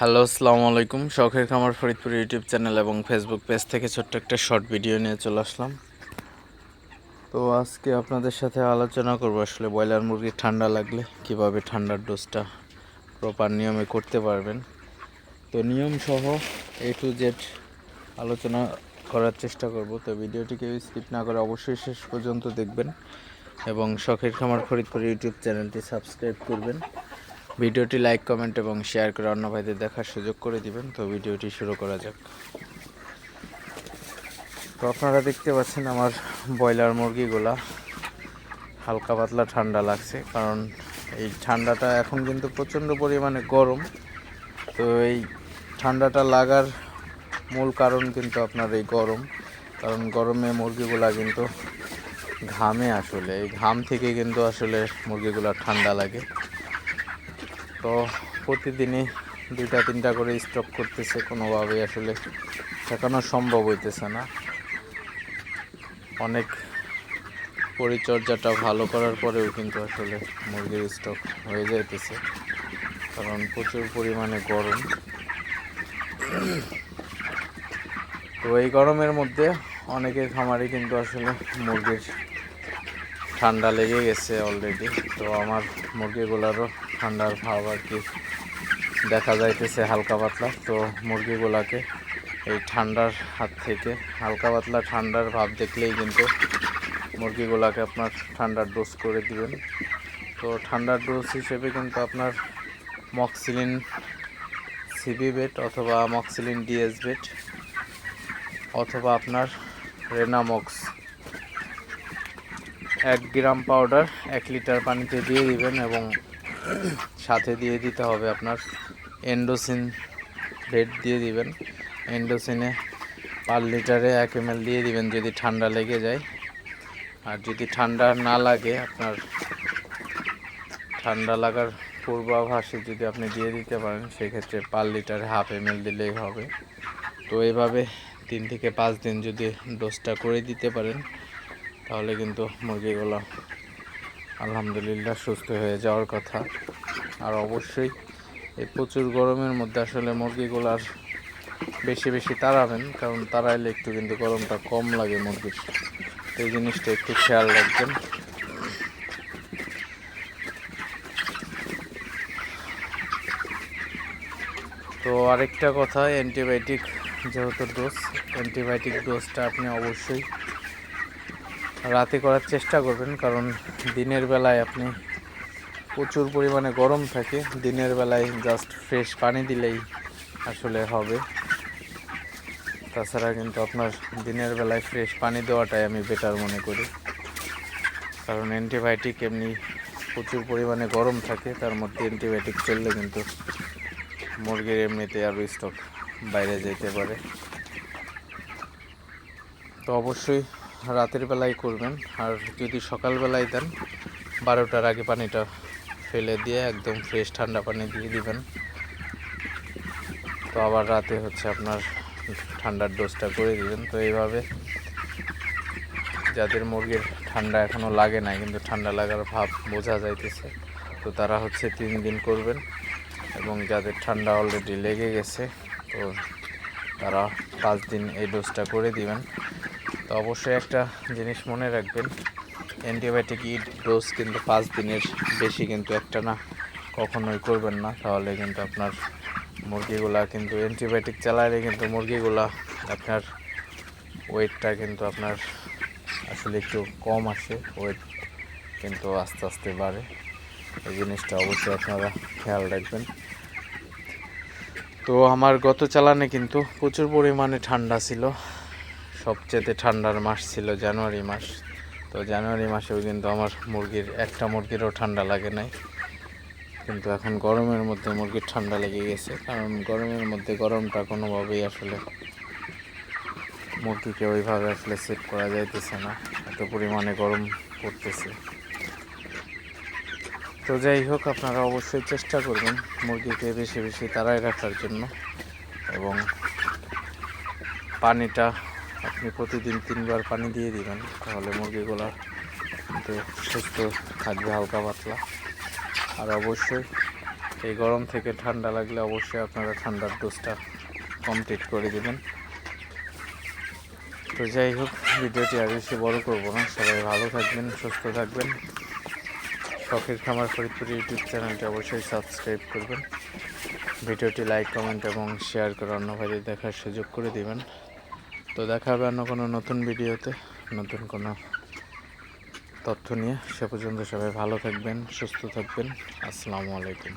Hello, আসসালামু আলাইকুম। শখের খামার ফরিদপুর ইউটিউব চ্যানেল এবং ফেসবুক পেজ থেকে ছোট্ট একটা শর্ট ভিডিও নিয়ে চলে আসলাম। তো আজকে আপনাদের সাথে আলোচনা করব আসলে ব্রয়লার মুরগির ঠান্ডা লাগলে কীভাবে ঠান্ডার ডোজটা প্রপার নিয়মে করতে পারবেন। তো নিয়ম সহ এ টু জেড আলোচনা করার চেষ্টা করব। তো ভিডিওটিকে স্কিপ না করে অবশ্যই শেষ পর্যন্ত দেখবেন এবং শখের খামার ফরিদপুর ইউটিউব চ্যানেলটি সাবস্ক্রাইব করবেন। ভিডিওটি লাইক, কমেন্ট এবং শেয়ার করে অন্য ভাইদের দেখার সুযোগ করে দিবেন। তো ভিডিওটি শুরু করা যাক। তো আপনারা দেখতে পাচ্ছেন আমার ব্রয়লার মুরগিগুলা হালকা পাতলা ঠান্ডা লাগছে। কারণ এই ঠান্ডাটা এখন কিন্তু প্রচণ্ড পরিমাণে গরম। তো এই ঠান্ডাটা লাগার মূল কারণ কিন্তু আপনার এই গরম। কারণ গরমে মুরগিগুলা কিন্তু ঘামে আসলে। এই ঘাম থেকে কিন্তু আসলে মুরগিগুলা ঠান্ডা লাগে। তো প্রতিদিনই দুইটা, তিনটা করে স্টক করতেছে কোনোভাবেই আসলে ঠেকানো সম্ভব হইতেছে না। অনেক পরিচর্যাটা ভালো করার পরেও কিন্তু আসলে মুরগির স্টক হয়ে যাইতেছে, কারণ প্রচুর পরিমাণে গরম। তো এই গরমের মধ্যে অনেকের খামারে কিন্তু আসলে মুরগির ঠান্ডা লেগে গেছে অলরেডি তো আমার মুরগিগুলারও ঠান্ডার ভাব আর কি দেখা যাইতেছে হালকা পাতলা। তো মুরগিগুলাকে এই ঠান্ডার হাত থেকে হালকা পাতলা ঠান্ডার ভাব দেখলেই কিন্তু মুরগিগুলাকে আপনার ঠান্ডার ডোজ করে দিবেন। তো ঠান্ডার ডোজ হিসেবে কিন্তু আপনার মক্সিলিন সিবি বেট অথবা মক্সিলিন ডিএস বেট অথবা আপনার রেনামক্স এক গ্রাম পাউডার এক লিটার পানিতে দিয়ে দিবেন এবং সাথে দিয়ে দিতে হবে আপনার এন্ডোসিন বেড দিয়ে দিবেন। এন্ডোসিনে পার লিটারে এক এম দিয়ে দিবেন যদি ঠান্ডা লেগে যায়। আর যদি ঠান্ডা না লাগে আপনার ঠান্ডা লাগার পূর্বাভাসে যদি আপনি দিয়ে দিতে পারেন, সেক্ষেত্রে পার লিটারে হাফ এম দিলেই হবে। তো এইভাবে তিন থেকে পাঁচ দিন যদি ডোজটা করে দিতে পারেন, তাহলে কিন্তু মুরগিগুলো আলহামদুলিল্লাহ, সুস্থ হয়ে যাওয়ার কথা। আর অবশ্যই এই প্রচুর গরমের মধ্যে আসলে মুরগিগুলার বেশি বেশি তাড়াবেন, কারণ তাড়াইলে একটু কিন্তু গরমটা কম লাগে মুরগির। তো এই জিনিসটা একটু খেয়াল রাখবেন। তো আরেকটা কথা, অ্যান্টিবায়োটিক যেহেতু ডোজ অ্যান্টিবায়োটিক ডোজটা আপনি অবশ্যই রাতে করার চেষ্টা করবেন, কারণ দিনের বেলায় আপনি প্রচুর পরিমাণে গরম থাকে। দিনের বেলায় জাস্ট ফ্রেশ পানি দিলেই আসলে হবে। তাছাড়া কিন্তু আপনার দিনের বেলায় ফ্রেশ পানি দেওয়াটাই আমি বেটার মনে করি। কারণ অ্যান্টিবায়োটিক এমনি প্রচুর পরিমাণে গরম থাকে, তার মধ্যে অ্যান্টিবায়োটিক চললে কিন্তু মুরগির এমনিতে আরও স্টক বাইরে যেতে পারে। তো অবশ্যই রাতের বেলায় করবেন। আর যদি সকালবেলায় দেন, বারোটার আগে পানিটা ফেলে দিয়ে একদম ফ্রেশ ঠান্ডা পানি দিয়ে দিবেন। তো আবার রাতে হচ্ছে আপনার ঠান্ডার ডোজটা করে দিবেন। তো এইভাবে যাদের মুরগির ঠান্ডা এখনও লাগে না কিন্তু ঠান্ডা লাগার ভাব বোঝা যাইতেছে, তো তারা হচ্ছে তিন দিন করবেন। এবং যাদের ঠান্ডা অলরেডি লেগে গেছে, তো তারা পাঁচ দিন এই ডোজটা করে দিবেন। তো অবশ্যই একটা জিনিস মনে রাখবেন, অ্যান্টিবায়োটিক ই ডোজ কিন্তু পাঁচ দিনের বেশি কিন্তু একটা না, কখনোই করবেন না। তাহলে কিন্তু আপনার মুরগিগুলা কিন্তু অ্যান্টিবায়োটিক চালালে কিন্তু মুরগিগুলা আপনার ওয়েটটা কিন্তু আপনার আসলে একটু কম আসে, ওয়েট কিন্তু আস্তে আস্তে বাড়ে। এই জিনিসটা অবশ্যই আপনারা খেয়াল রাখবেন। তো আমার গত চালানে কিন্তু প্রচুর পরিমাণে ঠান্ডা ছিল। সবচেয়ে ঠান্ডার মাস ছিল জানুয়ারি মাস। তো জানুয়ারি মাসেও কিন্তু আমার মুরগির, একটা মুরগিরও ঠান্ডা লাগে নাই। কিন্তু এখন গরমের মধ্যে মুরগির ঠান্ডা লেগে গেছে। কারণ গরমের মধ্যে গরমটা কোনোভাবেই আসলে মুরগিকে ওইভাবে আসলে সেট করা যাইতেছে না। এত পরিমাণে গরম পড়তেছে। তো যাই হোক, আপনারা অবশ্যই চেষ্টা করবেন মুরগিকে বেশি বেশি তাড়ায় রাখার জন্য। এবং পানিটা আপনি প্রতিদিন তিনবার পানি দিয়ে দিবেন, তাহলে মুরগিগুলো সুস্থ থাকবে হালকা পাতলা। আর অবশ্যই এই গরম থেকে ঠান্ডা লাগলে অবশ্যই আপনারা ঠান্ডার ডোজটা কমপ্লিট করে দেবেন। তো যাই হোক, ভিডিওটি আর বেশি বড় করব না, সবাই ভালো থাকবেন, সুস্থ থাকবেন। শখের খামার ফরিদপুর ইউটিউব চ্যানেলটি অবশ্যই সাবস্ক্রাইব করবেন। ভিডিওটি লাইক, কমেন্ট এবং শেয়ার করে অন্য ভাইদের দেখার সুযোগ করে দিবেন। তো দেখা হবে অন্য কোনো নতুন ভিডিওতে, নতুন কোনো তথ্য নিয়ে। সে পর্যন্ত সবাই ভালো থাকবেন, সুস্থ থাকবেন। আসসালামু আলাইকুম।